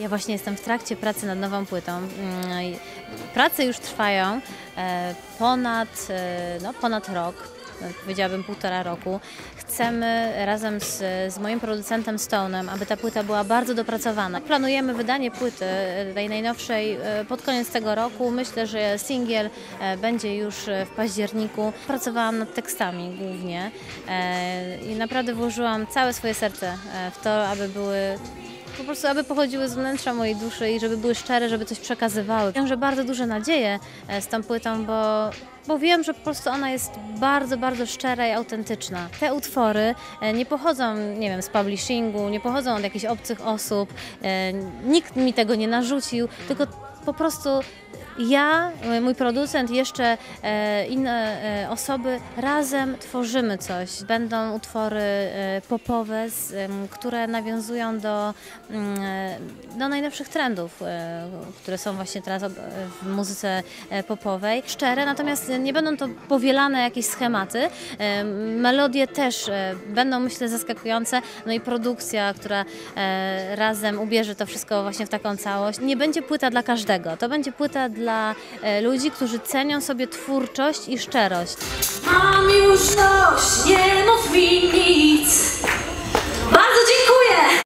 Ja właśnie jestem w trakcie pracy nad nową płytą. Mm, prace już trwają e, ponad, e, no, ponad rok powiedziałabym półtora roku. Chcemy razem z, z moim producentem Stone'em, aby ta płyta była bardzo dopracowana. Planujemy wydanie płyty e, tej najnowszej e, pod koniec tego roku. Myślę, że singiel e, będzie już w październiku. Pracowałam nad tekstami głównie i naprawdę włożyłam całe swoje serce w to, aby były po prostu, aby pochodziły z wnętrza mojej duszy i żeby były szczere, żeby coś przekazywały. Wiążę bardzo duże nadzieje e, z tą płytą, bo, bo wiem, że po prostu ona jest bardzo, bardzo szczera i autentyczna. Te utwory e, nie pochodzą, nie wiem, z publishingu, nie pochodzą od jakichś obcych osób, e, nikt mi tego nie narzucił, tylko po prostu ja, e, mój producent jeszcze e, inne e, osoby razem tworzymy coś. Będą utwory popowe, które nawiązują do, mm, do najnowszych trendów, które są właśnie teraz w muzyce popowej. Szczere, natomiast nie będą to powielane jakieś schematy. Melodie też będą, myślę, zaskakujące. No i produkcja, która razem ubierze to wszystko właśnie w taką całość. Nie będzie płyta dla każdego. To będzie płyta dla e, ludzi, którzy cenią sobie twórczość i szczerość. Mam już dość, nie mów mi nic